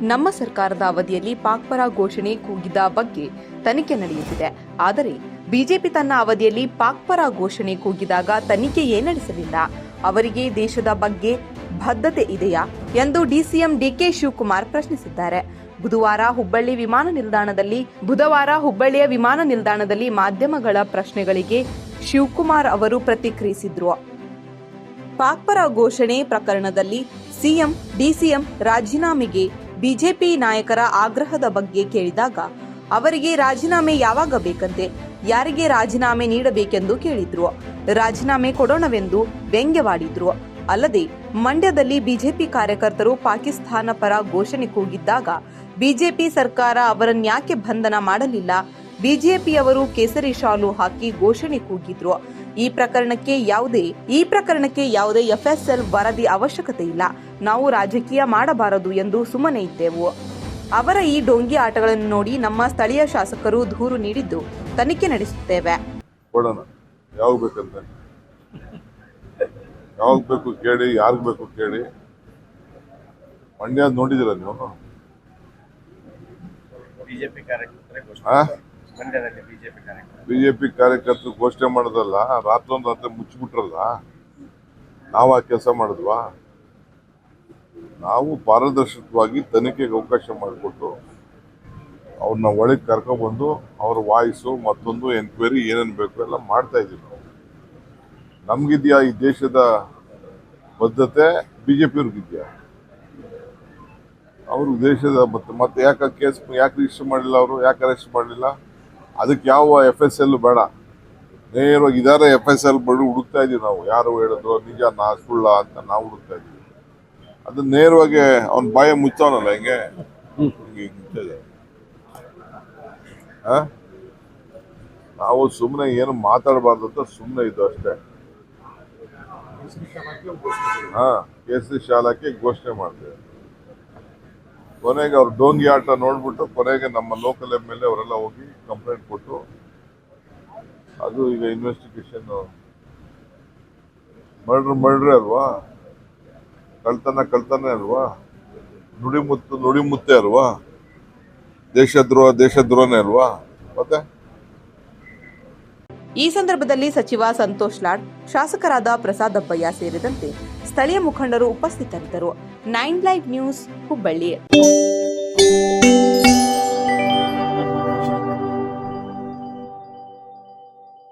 ನಮ್ಮ ಸರ್ಕಾರದ ಅವಧಿಯಲ್ಲಿ ಪಾಕ್ ಪರ ಘೋಷಣೆ ಕೂಗಿದ ಬಗ್ಗೆ ತನಿಖೆ ನಡೆಯುತ್ತಿದೆ. ಆದರೆ ಬಿಜೆಪಿ ತನ್ನ ಅವಧಿಯಲ್ಲಿ ಪಾಕ್ ಪರ ಘೋಷಣೆ ಕೂಗಿದಾಗ ತನಿಖೆಯೇ ನಡೆಸಲಿಲ್ಲ? ಅವರಿಗೆ ದೇಶದ ಬಗ್ಗೆ ಬದ್ಧತೆ ಇದೆಯಾ ಎಂದು ಡಿಸಿಎಂ ಡಿಕೆ ಶಿವಕುಮಾರ್ ಪ್ರಶ್ನಿಸಿದ್ದಾರೆ. ಬುಧವಾರ ಹುಬ್ಬಳ್ಳಿ ವಿಮಾನ ನಿಲ್ದಾಣದಲ್ಲಿ, ಬುಧವಾರ ಹುಬ್ಬಳ್ಳಿಯ ವಿಮಾನ ನಿಲ್ದಾಣದಲ್ಲಿ ಮಾಧ್ಯಮಗಳ ಪ್ರಶ್ನೆಗಳಿಗೆ ಶಿವಕುಮಾರ್ ಅವರು ಪ್ರತಿಕ್ರಿಯಿಸಿದ್ರು. ಪಾಕ್ ಪರ ಘೋಷಣೆ ಪ್ರಕರಣದಲ್ಲಿ ಸಿಎಂ, ಡಿಸಿಎಂ ರಾಜೀನಾಮೆಗೆ ಬಿಜೆಪಿ ನಾಯಕರ ಆಗ್ರಹದ ಬಗ್ಗೆ ಕೇಳಿದಾಗ, ಅವರಿಗೆ ರಾಜೀನಾಮೆ ಯಾವಾಗ ಬೇಕಂತೆ, ಯಾರಿಗೆ ರಾಜೀನಾಮೆ ನೀಡಬೇಕೆಂದು ಕೇಳಿದ್ರು. ರಾಜೀನಾಮೆ ಕೊಡೋಣವೆಂದು ವ್ಯಂಗ್ಯವಾಡಿದ್ರು. ಅಲ್ಲದೆ, ಮಂಡ್ಯದಲ್ಲಿ ಬಿಜೆಪಿ ಕಾರ್ಯಕರ್ತರು ಪಾಕಿಸ್ತಾನ ಪರ ಘೋಷಣೆ ಕೂಗಿದ್ದಾಗ, ಬಿಜೆಪಿ ಸರ್ಕಾರ ಅವರನ್ಯಾಕೆ ಬಂಧನ ಮಾಡಲಿಲ್ಲ ಬಿಜೆಪಿಯವರು ಕೇಸರಿ ಶಾಲು ಹಾಕಿ ಘೋಷಣೆ ಕೂಗಿದ್ರು. ಈ ಪ್ರಕರಣಕ್ಕೆ ಯಾವುದೇ ಈ ಪ್ರಕರಣಕ್ಕೆ ಯಾವುದೇ ಎಫ್ಎಸ್ಎಲ್ ವರದಿ ಅವಶ್ಯಕತೆ ಇಲ್ಲ. ನಾವು ರಾಜಕೀಯ ಮಾಡಬಾರದು ಎಂದು ಸುಮ್ಮನೆ ಇದ್ದೆವು. ಅವರ ಈ ಡೊಂಗಿ ಆಟಗಳನ್ನು ನೋಡಿ ನಮ್ಮ ಸ್ಥಳೀಯ ಶಾಸಕರು ದೂರು ನೀಡಿದ್ದು ತನಿಖೆ ನಡೆಸುತ್ತೇವೆ. ಬೇಕಂತ? ಯಾವಾಗ ಬೇಕು ಕೇಳಿ ಯಾರಿಗೆ ಬೇಕು ಕೇಳಿ. ಮಂಡ್ಯ ನೋಡಿದಿರ ನೀವು? ಬಿಜೆಪಿ ಕಾರ್ಯಕರ್ತರ ಬಿಜೆಪಿ ಕಾರ್ಯಕರ್ತರು ಘೋಷಣೆ ಮಾಡೋದಲ್ಲ, ರಾತ್ರೊಂದು ರಾತ್ರಿ ಮುಚ್ಚಿಬಿಟ್ರಲ್ಲ? ನಾವು ಆ ಕೆಲಸ ಮಾಡಿದ್ವಾ? ನಾವು ಪಾರದರ್ಶಕವಾಗಿ ತನಿಖೆಗೆ ಅವಕಾಶ ಮಾಡಿಕೊಟ್ಟು ಅವ್ರನ್ನ ಒಳಗೆ ಕರ್ಕೊಬಂದು ಅವ್ರ ವಾಯ್ಸು, ಮತ್ತೊಂದು ಎನ್ಕ್ವೈರಿ ಏನೇನು ಬೇಕು ಎಲ್ಲ ಮಾಡ್ತಾ ಇದೀವಿ ನಾವು. ನಮ್ಗಿದ್ಯಾ ಈ ದೇಶದ ಬದ್ಧತೆ ಬಿಜೆಪಿಯವ್ರಿಗಿದ್ಯಾ? ಅವರು ದೇಶದ ಮತ್ತೆ ಮತ್ತೆ ಯಾಕೆ ಕೇಸ್ ಯಾಕೆ ರಿಜಿಸ್ಟರ್ ಮಾಡಲಿಲ್ಲ ಅವರು? ಯಾಕೆ ಅರೆಸ್ಟ್ ಮಾಡಲಿಲ್ಲ? ಅದಕ್ಕೆ ಯಾವ ಎಫ್ ಎಸ್ ಎಲ್ ಬೇಡ. ನೇರವಾಗಿ ಇದಾರೆ ಎಫ್ ಎಸ್ ಎಲ್ ಬಡ ಹುಡುಕ್ತಾ ಇದೀವಿ ನಾವು. ಯಾರು ಹೇಳಿದ್ರು ನಿಜ ನಾ ಸುಳ್ಳ ಅಂತ ನಾವು ಹುಡುಕ್ತಾ ಇದೀವಿ. ಅದನ್ನ ನೇರವಾಗಿ ಅವ್ನ ಬಾಯ ಮುಚ್ಚವನಲ್ಲ ಹಿಂಗೆ? ನಾವು ಸುಮ್ಮನೆ ಏನು ಮಾತಾಡಬಾರ್ದು ಅಂತ ಸುಮ್ಮನೆ ಇದು ಅಷ್ಟೇ. ಹಾ ಕೇಸರಿ ಶಾಲಾಕ್ಕೆ ಘೋಷಣೆ ಮಾಡ್ತೇವೆ. ಕೊನೆಗೆ ಅವ್ರು ಡೋಂಗಿ ಆಟ ನೋಡ್ಬಿಟ್ಟು ಕೊನೆಗೆ ನಮ್ಮ ಲೋಕಲ್ ಎಂ ಎಲ್ ಎ ಅವರೆಲ್ಲ ಹೋಗಿ ಕಂಪ್ಲೇಂಟ್ ಕೊಟ್ಟು ಅದು ಈಗ ಇನ್ವೆಸ್ಟಿಗೇಷನ್ ಮರ್ಡ್ರ್ ಮರ್ಡ್ರೆ ಅಲ್ವಾ? ಕಳ್ತನ ಕಳ್ತನ ಅಲ್ವಾ? ನುಡಿಮುತ್ತು ನುಡಿಮುತ್ತೆ ಅಲ್ವಾ? ದೇಶದ್ರೋಹ, ದೇಶದ್ರೋಹನೇ ಅಲ್ವಾ? ಮತ್ತೆ? ಈ ಸಂದರ್ಭದಲ್ಲಿ ಸಚಿವ ಸಂತೋಷ್ ಲಾಡ್, ಶಾಸಕರಾದ ಪ್ರಸಾದ್ ಅಪ್ಪಯ್ಯ ಸೇರಿದಂತೆ ಸ್ಥಳೀಯ ಮುಖಂಡರು ಉಪಸ್ಥಿತರಿದ್ದರು. Nine live news Hubballi.